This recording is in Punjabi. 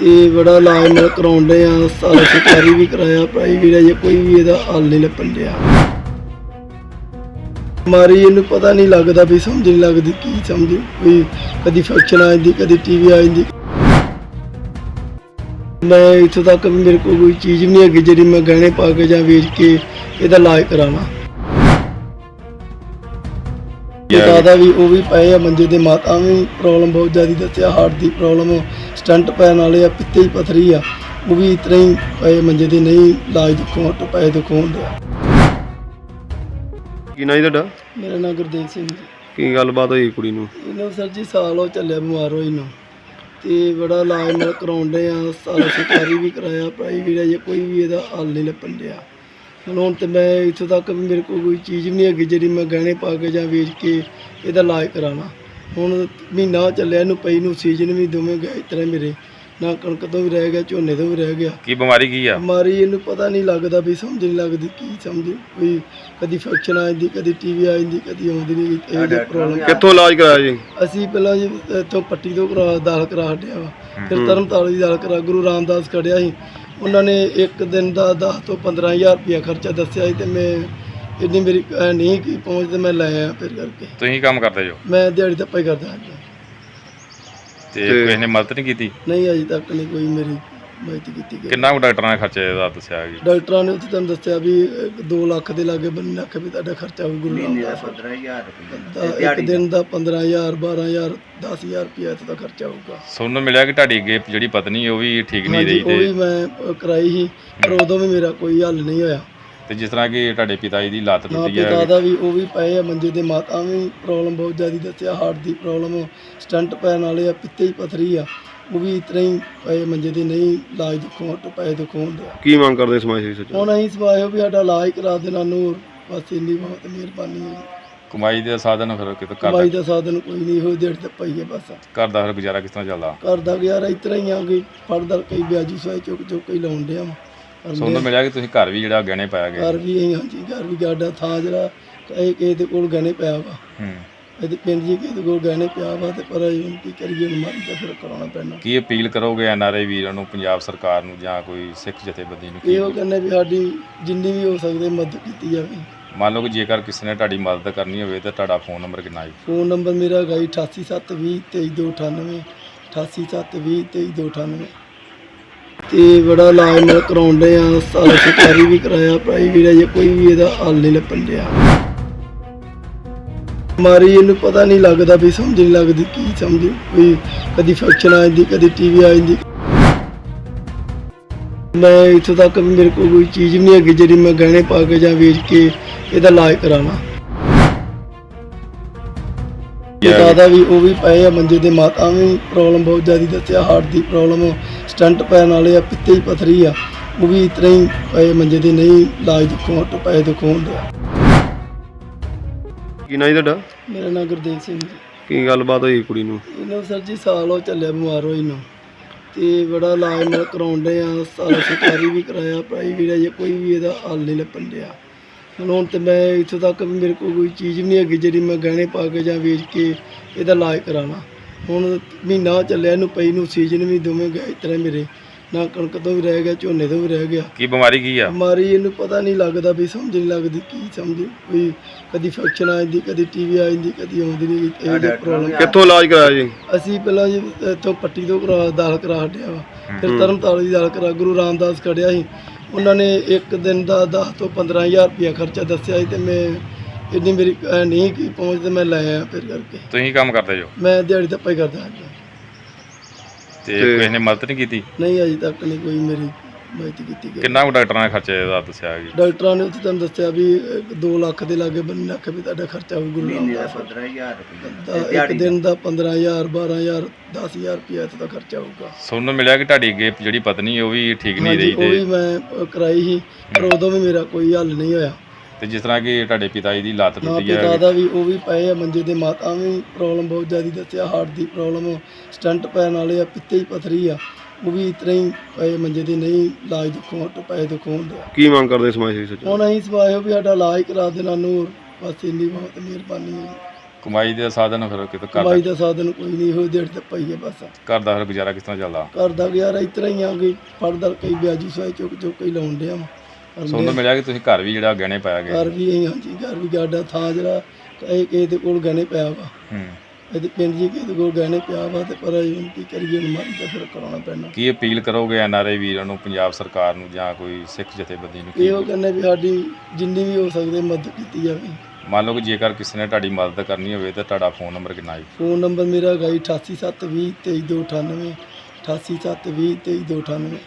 ਤੇ ਬੜਾ ਇਲਾਜ ਨਾਲ ਕਰਾਉਂਦੇ ਆ ਸਾਰਾ ਸਰਕਾਰੀ ਵੀ ਕਰਾਇਆ ਪ੍ਰਾਈਵੇਟ ਹੈ ਜੇ ਕੋਈ ਵੀ ਇਹਦਾ ਹੱਲ ਨਹੀਂ ਲੱਭਣ ਡਿਆ। ਮਾਰੀ ਇਹਨੂੰ ਪਤਾ ਨਹੀਂ ਲੱਗਦਾ ਵੀ ਸਮਝ ਨਹੀਂ ਲੱਗਦੀ ਕੀ ਸਮਝ। ਕੋਈ ਕਦੀ ਫੰਕਸ਼ਨ ਆ ਜਾਂਦੀ ਕਦੀ ਟੀਵੀ ਆ ਜਾਂਦੀ। ਮੈਂ ਇੱਥੋਂ ਤੱਕ ਵੀ ਮੇਰੇ ਕੋਲ ਕੋਈ ਚੀਜ਼ ਵੀ ਨਹੀਂ ਹੈਗੀ ਜਿਹੜੀ ਮੈਂ ਗਹਿਣੇ ਪਾ ਕੇ ਜਾਂ ਵੇਚ ਕੇ ਇਹਦਾ ਇਲਾਜ ਕਰਾਵਾਂ। ਦਾਦਾ ਵੀ ਉਹ ਵੀ ਪਏ ਆ ਮੰਜੇ ਦੇ ਮਾਤਾ ਵੀ ਪ੍ਰੋਬਲਮ ਬਹੁਤ ਜ਼ਿਆਦਾ ਦੱਸਿਆ ਹਾਰਟ ਦੀ ਪ੍ਰੋਬਲਮ ਸਟੰਟ ਪੈਣ ਵਾਲੇ ਆ ਪਿੱਤੇ ਦੀ ਪਥਰੀ ਆ। ਉਹ ਵੀ ਇਤਨਾ ਹੀ ਪਏ ਮੰਜੇ ਦੇ ਨਹੀਂ ਇਲਾਜ ਦੁਖੋਂ ਹਟ ਪਏ ਦੁਖੋਂ ਹੁੰਦੇ ਕੀ ਨਾਂ ਜੀ ਤੁਹਾਡਾ? ਮੇਰਾ ਨਾਮ ਗੁਰਦੇਵ ਸਿੰਘ ਜੀ। ਕੀ ਗੱਲਬਾਤ ਹੋਈ ਕੁੜੀ ਨੂੰ? ਇਹਨੂੰ ਸਰ ਜੀ ਸਾਲ ਹੋ ਚੱਲਿਆ ਬਿਮਾਰ ਹੋਈ ਨੂੰ। ਤੇ ਬੜਾ ਇਲਾਜ ਨਾਲ ਕਰਾਉਂਦੇ ਆ ਸਾਰਾ ਸਰਕਾਰੀ ਵੀ ਕਰਾਇਆ ਪ੍ਰਾਈਵੇਟ ਹੈ ਜੇ ਕੋਈ ਵੀ ਇਹਦਾ ਹੱਲ ਨਹੀਂ ਲੱਭਣ ਡਿਆ। ਹੁਣ ਹੁਣ ਤੇ ਮੈਂ ਇੱਥੋਂ ਤੱਕ ਵੀ ਮੇਰੇ ਕੋਲ ਕੋਈ ਚੀਜ਼ ਵੀ ਨਹੀਂ ਹੈਗੀ ਜਿਹੜੀ ਮੈਂ ਗਹਿਣੇ ਪਾ ਕੇ ਜਾਂ ਵੇਚ ਕੇ ਇਹਦਾ ਇਲਾਜ ਕਰਾਵਾਂ ਹੁਣ ਮਹੀਨਾ ਚੱਲਿਆ ਇਹਨੂੰ ਪਈ ਨੂੰ ਸੀਜ਼ਨ ਵੀ ਦੋਵੇਂ ਗਏ ਇਸ ਤਰ੍ਹਾਂ ਮੇਰੇ। ਨਾ ਕਣਕ ਤੋਂ ਵੀ ਰਹਿ ਗਿਆ ਝੋਨੇ ਤੋਂ ਵੀ ਰਹਿ ਗਿਆ। ਕੀ ਬਿਮਾਰੀ ਕੀ ਆ? ਬਿਮਾਰੀ ਇਹਨੂੰ ਪਤਾ ਨਹੀਂ ਲੱਗਦਾ ਵੀ ਸਮਝ ਨਹੀਂ ਲੱਗਦੀ ਕੀ ਸਮਝ। ਕੋਈ ਕਦੀ ਫੰਕਸ਼ਨ ਆ ਜਾਂਦੀ ਕਦੀ ਟੀਵੀ ਆ ਜਾਂਦੀ ਕਦੀ ਆਉਂਦੀ ਨਹੀਂ ਇਹ ਜਿਹੀ ਪ੍ਰੋਬਲਮ ਕਿੱਥੋਂ ਇਲਾਜ ਕਰਾਇਆ ਜੀ? ਅਸੀਂ ਪਹਿਲਾਂ ਜੀ ਇੱਥੋਂ ਪੱਟੀ ਤੋਂ ਕਰਾ ਦਾਲ ਕਰਾ ਹਟਿਆ ਵਾ। ਫਿਰ ਧਰਮਤਾਲ ਦੀ ਦਾਲ ਕਰਾ ਗੁਰੂ ਰਾਮਦਾਸ ਖੜਿਆ ਸੀ। ਉਹਨਾਂ ਨੇ ਇੱਕ ਦਿਨ ਦਾ 10 ਤੋਂ 15000 ਰੁਪਇਆ ਖਰਚਾ ਦੱਸਿਆ ਸੀ ਤੇ ਮੈਂ ਇੰਨੀ ਮੇਰੀ ਅਹ ਨਹੀਂ ਕੀ ਪਹੁੰਚ ਤੇ ਮੈਂ ਲੈ ਆਇਆ ਫਿਰ ਕਰਕੇ। ਤੁਸੀਂ ਕੰਮ ਕਰਦੇ ਜੋ? ਮੈਂ ਦਿਹਾੜੀ ਦਾ ਹੀ ਕਰਦਾ ਹਾਂ ਤੇ ਕਿਸੇ ਨੇ ਮਦਦ ਨਹੀਂ ਕੀਤੀ? ਨਹੀਂ ਅਜੇ ਤੱਕ ਨਹੀਂ ਕੋਈ ਮੇਰੀ ਮਦਦ ਕੀਤੀ ਗਈ। ਕਿੰਨਾ ਕੁ ਡਾਕਟਰਾਂ ਨੇ ਖਰਚੇ ਦਾ ਦੱਸਿਆ ਜੀ? ਡਾਕਟਰਾਂ ਨੇ ਉੱਥੇ ਤੁਹਾਨੂੰ ਦੱਸਿਆ ਵੀ 2 ਲੱਖ ਦੇ ਲਾਗੇ ਬੰਨੇ ਆਖਿਆ ਵੀ ਤੁਹਾਡਾ ਖਰਚਾ ਹੋਊ ਗੁਰੂ ਰਾਮਦਾਸ 15000 ਇੱਕ ਦਿਨ ਦਾ 15000 12000 10000 ਰੁਪਇਆ ਇੱਥੇ ਦਾ ਖਰਚਾ ਹੋਊਗਾ। ਸੁਣਨ ਨੂੰ ਮਿਲਿਆ ਕਿ ਤੁਹਾਡੀ ਅੱਗੇ ਜਿਹੜੀ ਪਤਨੀ ਉਹ ਵੀ ਠੀਕ ਨਹੀਂ ਹਾਂਜੀ ਰਹੀ ਉਹ ਵੀ ਮੈਂ ਅ, ਕਰਾਈ ਸੀ ਪਰ ਉਦੋਂ ਵੀ ਮੇਰਾ ਕੋਈ ਹੱਲ ਨਹੀਂ ਹੋਇਆ। ਤੇ ਜਿਸ ਤਰ੍ਹਾਂ ਕਿ ਤੁਹਾਡੇ ਪਿਤਾ ਜੀ ਦੀ ਲੱਤ ਨਾ ਟੁੱਟੀ ਪਿਤਾ ਹੈ ਦਾ ਵੀ ਉਹ ਵੀ ਪਏ ਆ ਮੰਜੇ ਦੇ ਮਾਤਾ ਵੀ ਪ੍ਰੋਬਲਮ ਬਹੁਤ ਜ਼ਿਆਦਾ ਦੱਸਿਆ ਹਾਰਟ ਦੀ ਪ੍ਰੋਬਲਮ ਸਟੰਟ ਪੈਣ ਵਾਲੇ ਆ ਪਿੱਤੇ ਦੀ ਪਥਰੀ ਆ ਉਹ ਵੀ ਇਤਨਾ ਹੀ ਪਏ ਮੰਜੇ ਦੇ ਨਹੀਂ ਇਲਾਜ ਦੁਖੋਂ ਹਟ ਪਏ ਦੁਖੋਂ ਹੁੰਦੇ ਕੀ ਮੰਗ ਕਰਦੇ ਸਮਾਜ ਸੇਵੀ ਸੱਚ ਹੁਣ ਅਸੀਂ ਸਵਾਇਓ ਵੀ ਸਾਡਾ ਇਲਾਜ ਕਰਾ ਦੇਣਾ ਨੂਰ ਬਸ ਇੰਨੀ ਬਹੁਤ ਮਿਹਰਬਾਨੀ ਹੈ ਕਮਾਈ ਦੇ ਸਾਧਨ ਫਿਰ ਕਿਤੇ ਘਰ ਕਮਾਈ ਦਾ ਦਾ ਸਾਧਨ ਕੋਈ ਨਹੀਂ ਹੋ ਦਿਹਾੜੀ ਤੇ ਪਈ ਹੈ ਬਸ। ਘਰ ਦਾ ਫਿਰ ਗੁਜ਼ਾਰਾ ਕਿਸ ਤਰ੍ਹਾਂ ਚੱਲਦਾ? ਘਰ ਦਾ ਗੁਜ਼ਾਰਾ ਇਤਨਾ ਹੀ ਆ ਕੋਈ ਫੜਦਾ ਕਈ ਵਿਆਜੀ ਸੋਏ ਚੁੱਕ ਚੁੱਕ ਕੇ ਹੀ ਲਾਉਣ ਡਿਆ ਵਾ। ਸੁਣਨ ਮਿਲਿਆ ਕਿ ਤੁਸੀਂ ਘਰ ਵੀ ਜਿਹੜਾ ਗਹਿਣੇ ਪਾਇਆ ਗਿਆ ਘਰ ਵੀ ਅਸੀਂ ਹਾਂਜੀ ਘਰ ਵੀ ਗਾਡਾ ਥਾਂ ਜਿਹੜਾ ਇਹ ਕਿਸੇ ਦੇ ਕੋਲ ਗਹਿਣੇ ਪਿਆ ਵਾ। ਹੂੰ। ਇਹਦੇ ਪਿੰਡ ਜੀ ਕਿਸੇ ਦੇ ਕੋਲ ਗਹਿਣੇ ਪਿਆ ਵਾ ਤੇ ਪਰ ਅਸੀਂ ਹੁਣ ਕੀ ਕਰੀਏ ਹੁਣ ਮਾਰੀ ਤਾਂ ਫਿਰ ਕਰਾਉਣਾ ਪੈਣਾ। ਕੀ ਅਪੀਲ ਕਰੋਗੇ ਐਨਆਰਆਈ ਵੀਰਾਂ ਨੂੰ ਪੰਜਾਬ ਸਰਕਾਰ ਨੂੰ ਜਾਂ ਕੋਈ ਸਿੱਖ ਜਥੇਬੰਦੀ ਨੂੰ? ਕੀ ਇਹੋ ਕਹਿੰਦੇ ਵੀ ਸਾਡੀ ਜਿੰਨੀ ਵੀ ਹੋ ਸਕਦੀ ਮਦਦ ਕੀਤੀ ਜਾਵੇ। ਮੰਨ ਲਓ ਕਿ ਜੇਕਰ ਕਿਸੇ ਨੇ ਤੁਹਾਡੀ ਮਦਦ ਕਰਨੀ ਹੋਵੇ ਤਾਂ ਤੁਹਾਡਾ ਫੋਨ ਨੰਬਰ ਕਿੰਨਾ ਹੈ? ਫੋਨ ਨੰਬਰ ਮੇਰਾ ਹੈਗਾ ਜੀ 8872023298 8872023298 ਤੇ ਬੜਾ ਇਲਾਜ ਨਾਲ ਕਰਾਉਂਦੇ ਆ, ਸਾਰਾ ਸਰਕਾਰੀ ਵੀ ਕਰਾਇਆ ਪ੍ਰਾਈਵੇਟ ਹੈ ਕੋਈ ਵੀ ਇਹਦਾ ਹੱਲ ਨਹੀਂ ਲੱਭਣ ਡਿਆ। ਮਾਰੀ ਇਹਨੂੰ ਪਤਾ ਨਹੀਂ ਲੱਗਦਾ ਵੀ ਸਮਝ ਨਹੀਂ ਲੱਗਦੀ ਕੀ ਸਮਝ ਕੋਈ ਕਦੀ ਫੰਕਸ਼ਨ ਆ ਜਾਂਦੀ, ਕਦੀ ਟੀਵੀ ਆ ਜਾਂਦੀ। ਮੈਂ ਇੱਥੋਂ ਤੱਕ ਵੀ ਮੇਰੇ ਕੋਲ ਕੋਈ ਚੀਜ਼ ਵੀ ਨਹੀਂ ਹੈਗੀ ਜਿਹੜੀ ਮੈਂ ਗਹਿਣੇ ਪਾ ਕੇ ਜਾਂ ਵੇਚ ਕੇ ਇਹਦਾ ਇਲਾਜ ਕਰਾਵਾਂ। ਤੇ ਦਾਦਾ ਵੀ ਉਹ ਵੀ ਪਏ ਆ, ਮੰਜੇ ਦੇ ਮਾਤਾ ਵੀ ਪ੍ਰੋਬਲਮ ਬਹੁਤ ਜ਼ਿਆਦਾ ਦੱਸਿਆ ਹਾਰਟ ਦੀ ਪ੍ਰੋਬਲਮ ਸਟੰਟ ਪੈਣ ਵਾਲੇ ਆ ਪਿੱਤੇ ਦੀ ਪਥਰੀ ਆ। ਉਹ ਵੀ ਇਤਨਾ ਹੀ ਪਏ ਮੰਜੇ ਦੇ ਨਹੀਂ ਇਲਾਜ ਦੁਖੋਂ ਹਟ ਪਏ ਦੁਖੋਂ ਹੁੰਦੇ ਆ ਕੀ ਨਾਂ ਜੀ ਤੁਹਾਡਾ? ਮੇਰਾ ਨਾਮ ਗੁਰਦੇਵ ਸਿੰਘ ਜੀ। ਕੀ ਗੱਲਬਾਤ ਹੋਈ ਕੁੜੀ ਨੂੰ? ਇਹਨੂੰ ਸਰ ਜੀ ਸਾਲ ਹੋ ਚੱਲਿਆ ਬਿਮਾਰ ਹੋਈ ਨੂੰ। ਤੇ ਬੜਾ ਇਲਾਜ ਨਾਲ ਕਰਾਉਂਦੇ ਆ ਸਾਰਾ ਸਰਕਾਰੀ ਵੀ ਕਰਾਇਆ ਪ੍ਰਾਈਵੇਟ ਹੈ ਜੇ ਕੋਈ ਵੀ ਇਹਦਾ ਹੱਲ ਨਹੀਂ ਲੱਭਣ ਡਿਆ। ਹੁਣ ਹੁਣ ਤੇ ਮੈਂ ਇੱਥੋਂ ਤੱਕ ਵੀ ਮੇਰੇ ਕੋਲ ਕੋਈ ਚੀਜ਼ ਵੀ ਨਹੀਂ ਹੈਗੀ ਜਿਹੜੀ ਮੈਂ ਗਹਿਣੇ ਪਾ ਕੇ ਜਾਂ ਵੇਚ ਕੇ ਇਹਦਾ ਇਲਾਜ ਕਰਾਵਾਂ। ਹੁਣ ਮਹੀਨਾ ਚੱਲਿਆ ਇਹਨੂੰ ਪਈ ਨੂੰ ਸੀਜ਼ਨ ਵੀ ਦੋਵੇਂ ਗਏ ਇਸ ਤਰ੍ਹਾਂ ਮੇਰੇ ਨਾ ਕਣਕ ਤੋਂ ਵੀ ਰਹਿ ਗਿਆ ਝੋਨੇ ਤੋਂ ਵੀ ਰਹਿ ਗਿਆ। ਕੀ ਬਿਮਾਰੀ ਕੀ ਆ? ਬਿਮਾਰੀ ਇਹਨੂੰ ਪਤਾ ਨਹੀਂ ਲੱਗਦਾ ਵੀ ਸਮਝ ਨਹੀਂ ਲੱਗਦੀ ਕੀ ਸਮਝ? ਕੋਈ ਕਦੀ ਫੰਕਸ਼ਨ ਆ ਜਾਂਦੀ ਕਦੀ ਟੀਵੀ ਆ ਜਾਂਦੀ ਕਦੀ ਆਉਂਦੀ ਨਹੀਂ ਇਹ ਜਿਹੀ ਪ੍ਰੋਬਲਮ ਕਿੱਥੋਂ ਇਲਾਜ ਕਰਾਇਆ ਜੀ? ਅਸੀਂ ਪਹਿਲਾਂ ਜੀ ਇੱਥੋਂ ਪੱਟੀ ਤੋਂ ਕਰਾ ਦਾਲ ਕਰਾ ਹਟਿਆ ਵਾ। ਫਿਰ ਧਰਮਤਾਲ ਦੀ ਦਾਲ ਕਰਾ ਗੁਰੂ ਰਾਮਦਾਸ ਖੜਿਆ ਸੀ। ਉਹਨਾਂ ਨੇ ਇੱਕ ਦਿਨ ਦਾ 10 ਤੋਂ 15000 ਰੁਪਇਆ ਖਰਚਾ ਦੱਸਿਆ ਸੀ ਤੇ ਮੈਂ ਇੰਨੀ ਮੇਰੀ ਅਹ ਨਹੀਂ ਕੀ ਪਹੁੰਚ ਤੇ ਮੈਂ ਲੈ ਆਇਆ ਫਿਰ ਕਰਕੇ। ਤੁਸੀਂ ਕੰਮ ਕਰਦੇ ਜੋ? ਮੈਂ ਦਿਹਾੜੀ ਦਾ ਹੀ ਕਰਦਾ ਹਾਂ ਤੇ ਕਿਸੇ ਨੇ ਮਦਦ ਨਹੀਂ ਕੀਤੀ? ਨਹੀਂ ਅਜੇ ਤੱਕ ਨਹੀਂ ਕੋਈ ਮੇਰੀ ਮਦਦ ਕੀਤੀ ਗਈ। ਕਿੰਨਾ ਕੁ ਡਾਕਟਰਾਂ ਨੇ ਖਰਚੇ ਦਾ ਦੱਸਿਆ ਜੀ? ਡਾਕਟਰਾਂ ਨੇ ਉੱਥੇ ਤੁਹਾਨੂੰ ਦੱਸਿਆ ਵੀ 2 ਲੱਖ ਦੇ ਲਾਗੇ ਬੰਨੇ ਆਖਿਆ ਵੀ ਤੁਹਾਡਾ ਖਰਚਾ ਹੋਊ ਗੁਰੂ ਰਾਮਦਾਸ 15000 ਇੱਕ ਦਿਨ ਦਾ? 15000 12000 10000 ਰੁਪਇਆ ਇੱਥੇ ਦਾ ਖਰਚਾ ਹੋਊਗਾ। ਸੁਣਨ ਨੂੰ ਮਿਲਿਆ ਕਿ ਤੁਹਾਡੀ ਅੱਗੇ ਜਿਹੜੀ ਪਤਨੀ ਉਹ ਵੀ ਠੀਕ ਨਹੀਂ ਹਾਂਜੀ ਰਹੀ ਉਹ ਵੀ ਮੈਂ ਅ, ਕਰਾਈ ਸੀ ਪਰ ਉਦੋਂ ਵੀ ਮੇਰਾ ਕੋਈ ਹੱਲ ਨਹੀਂ ਹੋਇਆ। ਤੇ ਜਿਸ ਤਰ੍ਹਾਂ ਕਿ ਤੁਹਾਡੇ ਪਿਤਾ ਜੀ ਦੀ ਲੱਤ ਟੁੱਟੀ ਪਿਤਾ ਹੈ ਦਾ ਵੀ ਉਹ ਵੀ ਪਏ ਆ ਮੰਜੇ ਦੇ ਮਾਤਾ ਵੀ ਪ੍ਰੋਬਲਮ ਬਹੁਤ ਜ਼ਿਆਦਾ ਦੱਸਿਆ ਹਾਰਟ ਦੀ ਪ੍ਰੋਬਲਮ ਸਟੰਟ ਪੈਣ ਵਾਲੇ ਆ ਪਿੱਤੇ ਦੀ ਪਥਰੀ ਆ ਉਹ ਵੀ ਇਤਨਾ ਹੀ ਪਏ ਮੰਜੇ ਦੇ ਨਹੀਂ ਇਲਾਜ ਦੁਖੋਂ ਹਟ ਪਏ ਦੁਖੋਂ ਹੁੰਦੇ ਆ ਕੀ ਮੰਗ ਕਰਦੇ ਸਮਾਜ ਸੇਵੀ ਸੱਚ ਹੁਣ ਅਸੀਂ ਸਵਾਇਓ ਵੀ ਸਾਡਾ ਇਲਾਜ ਕਰਾ ਦੇਣਾ ਨੂਰ ਬਸ ਇੰਨੀ ਬਹੁਤ ਮਿਹਰਬਾਨੀ ਹੈ ਕਮਾਈ ਦੇ ਸਾਧਨ ਫਿਰ ਕਿਤੇ ਘਰ ਕਮਾਈ ਦਾ ਸਾਧਨ ਕੋਈ ਨਹੀਂ ਹੋਈ ਦਿਹਾੜੀ ਤੇ ਪਈ ਹੈ ਬਸ। ਘਰ ਦਾ ਫਿਰ ਗੁਜ਼ਾਰਾ ਕਿਸ ਤਰ੍ਹਾਂ ਚੱਲਦਾ? ਘਰ ਦਾ ਗੁਜ਼ਾਰਾ ਤਰ੍ਹਾਂ ਹੀ ਆ ਕਿ ਪੜਦਾ ਕਈ ਵਿਆਜੀ ਸੋਏ ਚੁੱਕ ਚੁੱਕ ਕੇ ਹੀ ਲਾਉਣ ਡਿਆ ਵਾ। ਸੁਣਨ ਮਿਲਿਆ ਕਿ ਤੁਸੀਂ ਘਰ ਵੀ ਜਿਹੜਾ ਗਹਿਣੇ ਪਾਇਆ ਗਿਆ ਘਰ ਵੀ ਅਸੀਂ ਹਾਂਜੀ ਘਰ ਵੀ ਗਾਡਾ ਥਾਂ ਜਿਹੜਾ ਇਹ ਕਿਸੇ ਦੇ ਕੋਲ ਗਹਿਣੇ ਪਿਆ ਵਾ। ਹੂੰ। ਇਹਦੇ ਪਿੰਡ ਜੀ ਕਿਸੇ ਦੇ ਕੋਲ ਗਹਿਣੇ ਪਿਆ ਵਾ ਤੇ ਪਰ ਅਸੀਂ ਕੀ ਕਰੀਏ ਮਾਰੀ ਤਾਂ ਫਿਰ ਕਰਾਉਣਾ ਪੈਣਾ। ਕੀ ਅਪੀਲ ਕਰੋਗੇ ਐਨਆਰਆਈ ਵੀਰਾਂ ਨੂੰ ਪੰਜਾਬ ਸਰਕਾਰ ਨੂੰ ਜਾਂ ਕੋਈ ਸਿੱਖ ਜਥੇਬੰਦੀ ਨੂੰ? ਕੀ ਇਹੋ ਕਹਿੰਦੇ ਵੀ ਸਾਡੀ ਜਿੰਨੀ ਵੀ ਹੋ ਸਕਦੇ ਮਦਦ ਕੀਤੀ ਜਾਵੇ। ਮੰਨ ਲਓ ਕਿ ਜੇਕਰ ਕਿਸੇ ਨੇ ਤੁਹਾਡੀ ਮਦਦ ਕਰਨੀ ਹੋਵੇ ਤਾਂ ਤੁਹਾਡਾ ਫੋਨ ਨੰਬਰ ਕਿੰਨਾ ਹੈ? ਫੋਨ ਨੰਬਰ ਮੇਰਾ ਹੈਗਾ ਜੀ 8872023298 8872023298